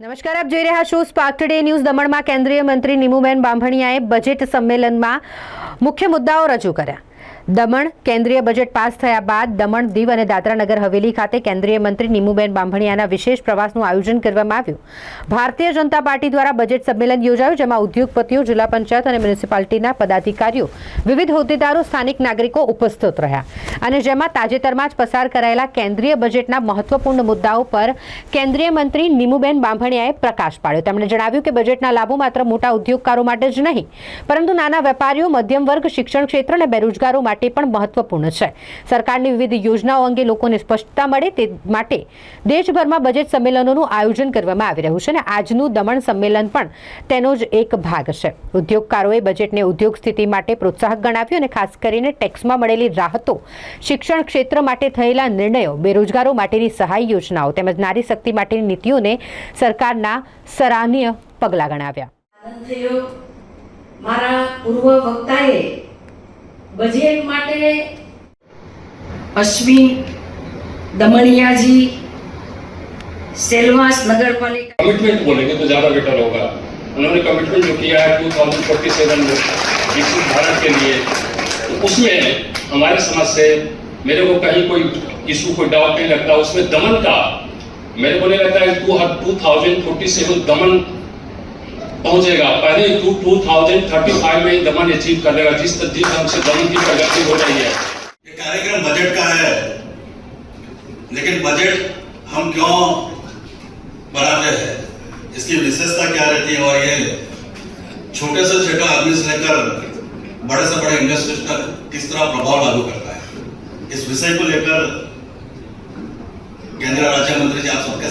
નમસ્કાર, આપ જોઈ રહ્યા છો સ્પાર્ક ટુડે ન્યૂઝ દમણમાં કેન્દ્રીય મંત્રી નીમુબેન બાંભણિયાએ બજેટ સંમેલનમાં મુખ્ય મુદ્દાઓ રજૂ કર્યા. દમણ કેન્દ્રીય બજેટ પાસ થયા બાદ દમણ દીવ અને દાદરાનગર હવેલી ખાતે કેન્દ્રીય મંત્રી નીમુબેન બાંભણિયાના વિશેષ પ્રવાસનું આયોજન કરવામાં આવ્યું. ભારતીય જનતા પાર્ટી દ્વારા બજેટ સંમેલન યોજાયું, જેમાં ઉદ્યોગપતિઓ, જિલ્લા પંચાયત અને મ્યુનિસિપાલિટીના પદાધિકારીઓ, વિવિધ હોદ્દેદારો, સ્થાનિક નાગરિકો ઉપસ્થિત રહ્યા અને જેમાં તાજેતરમાં જ પસાર કરાયેલા કેન્દ્રીય બજેટના મહત્વપૂર્ણ મુદ્દાઓ પર કેન્દ્રીય મંત્રી નીમુબેન બાંભણિયાએ પ્રકાશ પાડ્યો. તેમણે જણાવ્યું કે બજેટના લાભો માત્ર મોટા ઉદ્યોગકારો માટે જ નહીં, પરંતુ નાના વેપારીઓ, મધ્યમ વર્ગ, શિક્ષણ ક્ષેત્ર અને બેરોજગારો માટે પણ મહત્વપૂર્ણ છે. સરકારની વિવિધ યોજનાઓ અંગે લોકોને સ્પષ્ટતા મળે તે માટે દેશભરમાં બજેટ સંમેલનોનું આયોજન કરવામાં આવી રહ્યું છે અને આજનું દમણ સંમેલન પણ તેનો જ એક ભાગ છે. ઉદ્યોગકારોએ બજેટને ઉદ્યોગ સ્થિતિ માટે પ્રોત્સાહક ગણાવ્યું અને ખાસ કરીને ટેક્સમાં મળેલી રાહતો, શિક્ષણ ક્ષેત્ર માટે થયેલા નિર્ણયો, બેરોજગારો માટેની સહાય યોજનાઓ તેમજ નારી શક્તિ માટેની નીતિઓને સરકારના સરાહનીય પગલાં ગણાવ્યા. મારા પૂર્વ વક્તાએ બજેટ માટે અશ્વિન દમણિયાજી સેલવાસ નગરપાલિકા कमिटमेंट बोलेंगे तो ज़्यादा बेटर होगा उन्होंने कमिटमेंट जो किया है टू थाउजेंड फोर्टी सेवन में विकसित भारत के लिए तो उसमें हमारे समाज से मेरे को कहीं कोई इशू कोई डाउट नहीं लगता उसमें दमन का मेरे को नहीं लगता है two two thousand forty seven Daman पहुंचेगा। पहले two two thousand thirty five में दमन अचीव कर लेगा जिस जिस ढंग से दमन की प्रगति हो रही है। ये कार्यक्रम बजट का है। लेकिन बजट हम क्यों बनाते हैं? इसकी विशेषता क्या रहती है? और ये छोटे से छोटा आदमी से लेकर बड़े से बड़े इंडस्ट्रीज़ तक किस तरह प्रभाव लागू करता है? इस विषय को लेकर केंद्रीय राज्य मंत्री जी, आप सबके